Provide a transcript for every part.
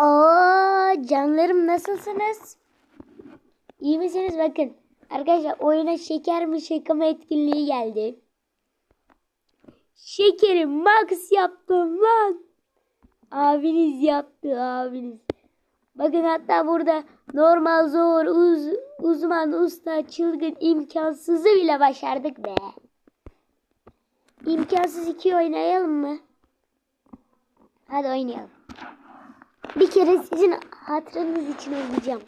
Oo canlarım nasılsınız? İyi misiniz? Bakın arkadaşlar oyuna şeker mi şaka mı etkinliği geldi. Şekeri max yaptım lan. Abiniz yaptı abiniz. Bakın hatta burada normal zor uz, uzman usta çılgın imkansızı bile başardık be. İmkansız iki oynayalım mı? Hadi oynayalım. Bir kere sizin hatırınız için oynayacağım.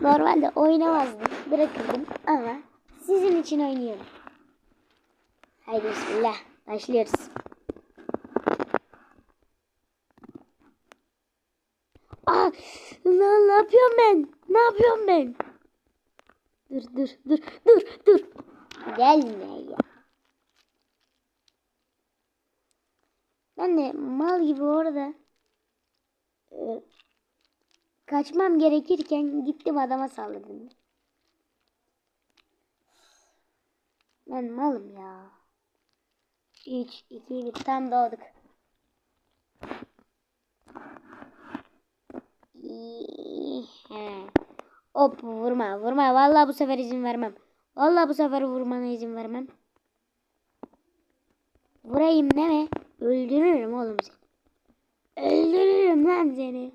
Normalde oynamazdım. Bırakırdım ama sizin için oynuyorum. Haydi bismillah. Başlıyoruz. Aa, lan ne yapıyorum ben? Ne yapıyorum ben? Dur dur dur dur dur. Gelme ya. Ben de mal gibi orada e, kaçmam gerekirken gittim adama salladım. Ben malım ya. 3, 2, 1 tam doğduk. Hop vurma vurma. Vallahi bu sefer izin vermem. Vallahi bu sefer vurmana izin vermem. Vurayım deme. Öldürürüm oğlum seni. Öldürürüm seni.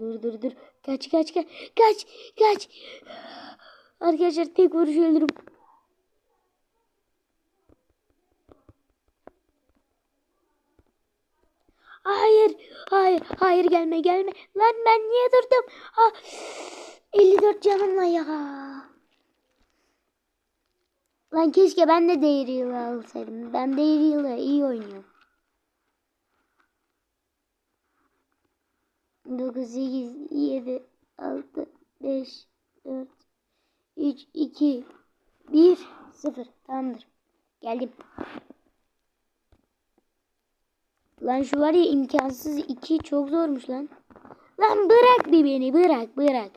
Dur dur dur. Kaç kaç kaç. Kaç kaç. Arkadaşlar tek vuruş öldürürüm. Hayır, hayır, hayır gelme gelme. Lan ben niye durdum? Ha, 54 canımla ya. Lan keşke ben de yılı alsaydım. Ben yılı iyi oynuyorum. 9, 8, 7, 6, 5, 4, 3, 2, 1, 0. Tamamdır. Geldim. Lan şu var ya imkansız 2 çok zormuş lan. Lan bırak bir beni bırak bırak.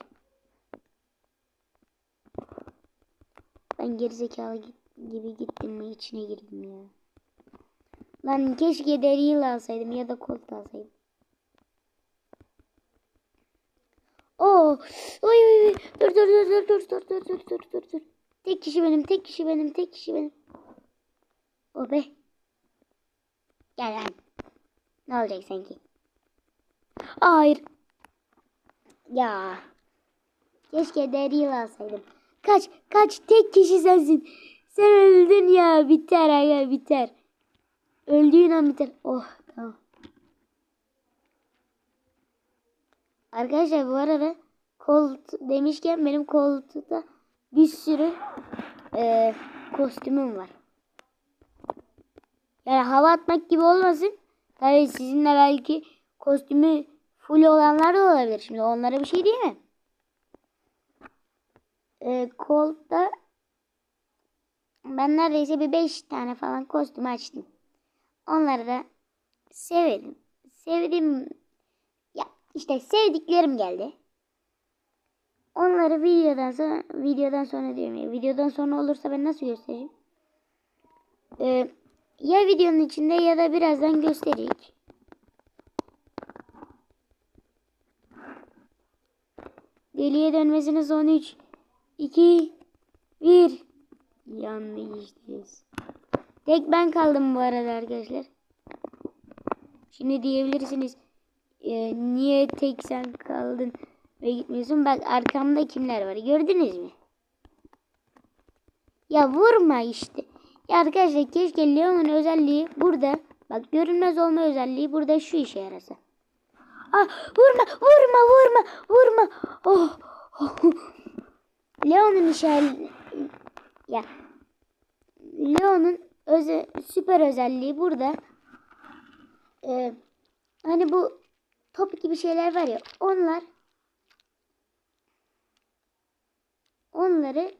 Ben gerizekalı gibi gittim mi içine girdim ya. Lan keşke deri alsaydım ya da kolt alsaydım. Oo, oy oy oy. Dur dur dur dur dur dur dur dur dur dur dur. Tek kişi benim, tek kişi benim, tek kişi benim. O be. Gel lan. Ne olacak sanki? Hayır. Ya. Keşke deri yıl alsaydım. Kaç, kaç tek kişi sensin. Sen öldün ya. Biter aga biter. Öldüğün an biter. Oh tamam. Arkadaşlar bu arada kolt demişken benim koltukta bir sürü e, kostümüm var. Yani hava atmak gibi olmasın. Tabii sizinle belki kostümü full olanlar da olabilir. Şimdi onlara bir şey diyemem. E, kolda ben neredeyse bir 5 tane falan kostüm açtım. Onları da sevdim. Sevdim işte sevdiklerim geldi. Onları videodan sonra videodan sonra diyorum ya. Videodan sonra olursa ben nasıl göstereyim? Ee, ya videonun içinde ya da birazdan gösterecek. Deliye dönmesiniz 13 2 1 Yanlışız. Tek ben kaldım bu arada arkadaşlar. Şimdi diyebilirsiniz e, niye tek sen kaldın ve gitmiyorsun? Bak arkamda kimler var gördünüz mü? Ya vurma işte. Ya arkadaşlar keşke Leon'un özelliği burada. Bak görünmez olma özelliği burada şu işe yarasa. Ah vurma vurma vurma vurma. Oh. oh. Leon'un işe ya Leon'un öze, süper özelliği burada. Ee, hani bu top gibi şeyler var ya onlar onları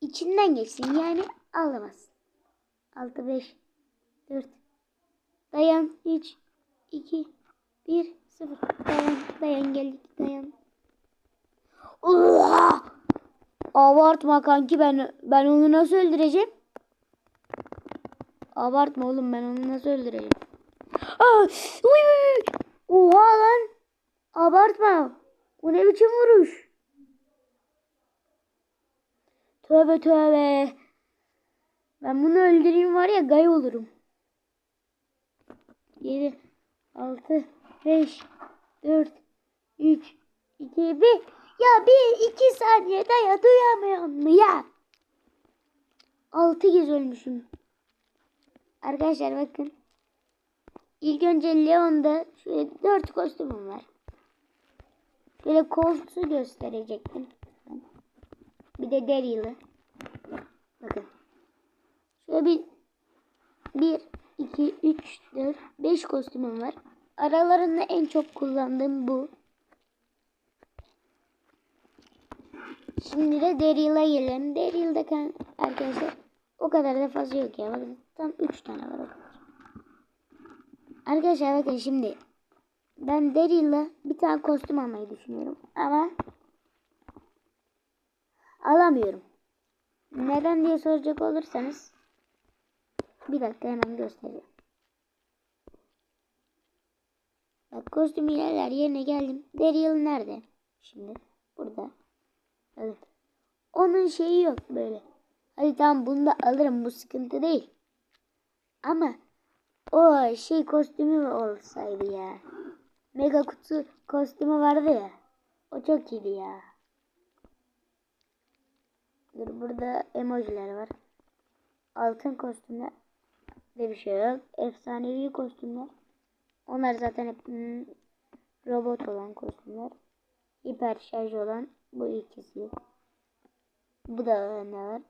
içinden geçsin yani alamaz. 6 5 4 dayan 3 2 1 0 dayan dayan geldik dayan. Oha! Abartma kanki ben ben onu nasıl öldüreceğim? Abartma oğlum ben onu nasıl öldüreceğim? Aa, uy, uy, uy. Oha lan. Abartma. Bu ne biçim vuruş? Tövbe tövbe. Ben bunu öldüreyim var ya gay olurum. 7, 6, 5, 4, 3, 2, 1. Ya bir iki saniyede ya duyamıyor mu ya? 6 kez ölmüşüm. Arkadaşlar bakın. İlk önce Leon'da şöyle 4 kostümüm var. Şöyle Colts'u gösterecektim. Bir de Daryl'ı. Bakın. Şöyle bir 1, 2, 3, 4, 5 kostümüm var. Aralarında en çok kullandığım bu. Şimdi de Daryl'a gelelim. Daryl'da kan arkadaşlar o kadar da fazla yok ya. Bakın tam 3 tane var. Arkadaşlar bakın şimdi ben Daryl'la bir tane kostüm almayı düşünüyorum ama alamıyorum. Neden diye soracak olursanız bir dakika hemen göstereyim. Bak kostüm ilerler yerine geldim. Daryl nerede? Şimdi burada. Evet. Onun şeyi yok böyle. Hadi tamam bunu da alırım bu sıkıntı değil. Ama o şey kostümü olsaydı ya. Mega kutu kostümü vardı ya. O çok iyiydi ya. Dur burada emojiler var. Altın kostümler de bir şey yok. Efsanevi kostümler. Onlar zaten hep hmm, robot olan kostümler. Hiper şarj olan bu ikisi. Bu da ne var?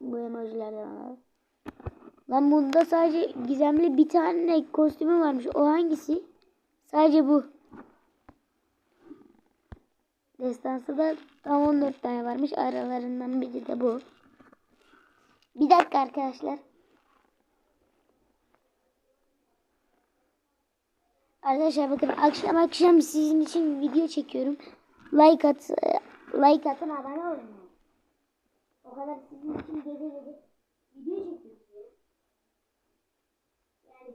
Bu emojiler de var. Lan bunda sadece gizemli bir tane kostümü varmış. O hangisi? Sadece bu. Destansı da tam 14 tane varmış. Aralarından biri de bu. Bir dakika arkadaşlar. Arkadaşlar bakın akşam akşam sizin için video çekiyorum. Like at like atın abone olun. O kadar sizin için gece gece video çekiyorum. Yani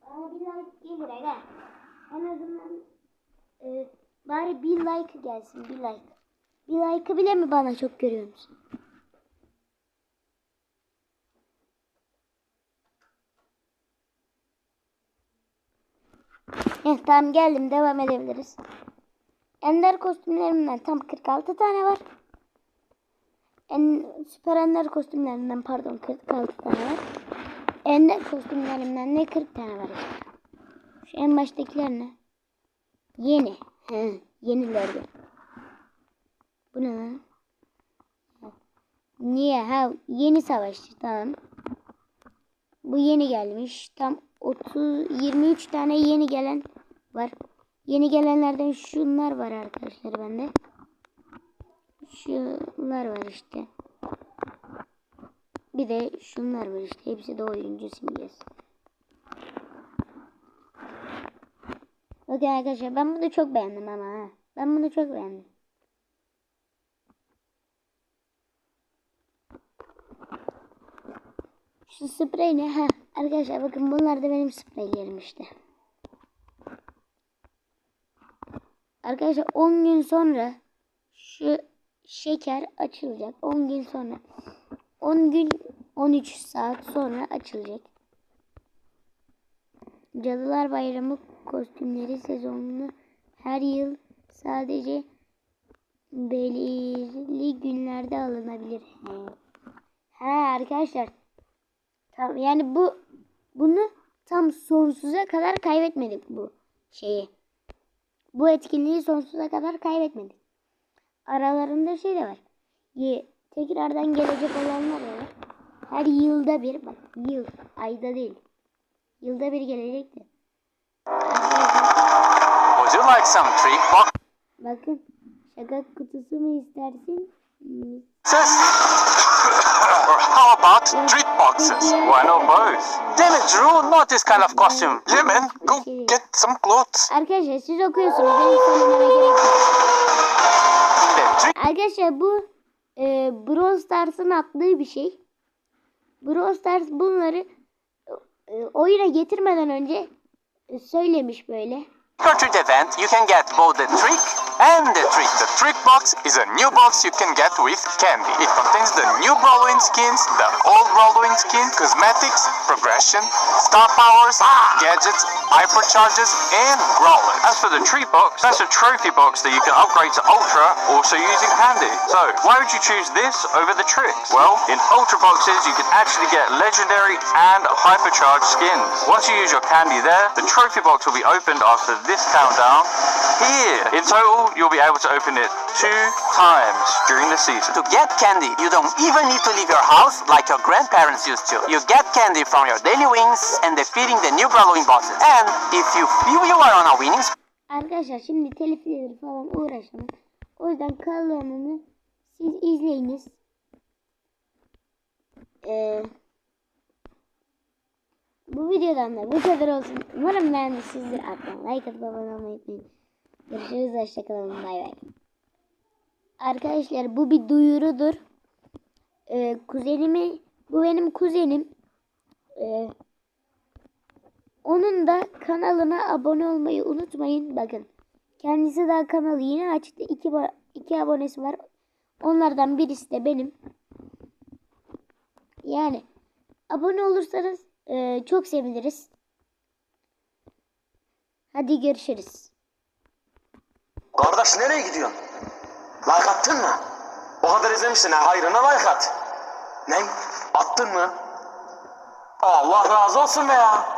bana bir like değil buraya. En azından e, bari bir like gelsin bir like. Bir like'ı bile mi bana çok görüyor musun? Heh, tamam geldim devam edebiliriz. Ender kostümlerimden tam 46 tane var. En süper ender kostümlerinden pardon 46 tane var. Ender kostümlerimden ne 40 tane var. Şu en baştakiler ne? Yeni. He, yenilerde. Bu ne? Niye? Ha, yeni savaşçı tamam. Bu yeni gelmiş. Tam 30 23 tane yeni gelen var. Yeni gelenlerden şunlar var arkadaşlar bende. Şunlar var işte. Bir de şunlar var işte. Hepsi de oyuncu simgesi. Bakın arkadaşlar ben bunu çok beğendim ama ha. Ben bunu çok beğendim. Şu sprey ne? Ha, arkadaşlar bakın bunlar da benim spreylerim işte. Arkadaşlar 10 gün sonra şu şeker açılacak. 10 gün sonra. 10 gün 13 saat sonra açılacak. Cadılar Bayramı kostümleri sezonunu her yıl sadece belirli günlerde alınabilir. He, arkadaşlar. Tamam yani bu bunu tam sonsuza kadar kaybetmedik bu şeyi. Bu etkinliği sonsuza kadar kaybetmedik. Aralarında şey de var. Ye, tekrardan gelecek olanlar var. Her yılda bir bak yıl ayda değil. Yılda bir gelecekti. Like some treat Bakın şaka kutusu mu istersin? Boxes? or how about treat boxes? Why not both? Damn it, Drew, not this kind of costume. Yeah, man, go get some clothes. Arkadaşlar siz okuyorsunuz. Benim söylememe gerek yok. Arkadaşlar bu e, Brawl Stars'ın attığı bir şey. Brawl Stars bunları e, oyuna getirmeden önce söylemiş böyle. Treat event, you can get both the trick and the treat. The trick box is a new box you can get with candy. It contains the new Brawloween skins, the old Brawloween skins, cosmetics, progression, star powers, gadgets, hypercharges, and Brawlers. As for the treat box, that's a trophy box that you can upgrade to Ultra, also using Candy. So, why would you choose this over the tricks? Well, in Ultra boxes, you can actually get legendary and hypercharged skins. Once you use your Candy there, the trophy box will be opened after this countdown here. In total, you'll be able to open it two times during the season. To get candy, you don't even need to leave your house like your grandparents used to. You get candy from your daily wings and defeating the new Brawloween bosses. And if you feel you are on a winning Arkadaşlar şimdi telifleri falan uğraşamam. O yüzden kanalımı siz izleyiniz. Ee, bu videodan da bu kadar olsun. Umarım beğenmişsinizdir. Atmayın. Like atıp abone olmayı unutmayın. Görüşürüz. Hoşçakalın. Bay bay. Arkadaşlar bu bir duyurudur. Ee, kuzenimi, bu benim kuzenim. Ee, onun da kanalına abone olmayı unutmayın. Bakın. Kendisi daha kanalı yeni açtı. İki, iki abonesi var. Onlardan birisi de benim. Yani abone olursanız e, çok seviniriz. Hadi görüşürüz. Kardeş nereye gidiyorsun? Like attın mı? O kadar izlemişsin ha hayrına like at. Ne? Attın mı? Allah razı olsun be ya.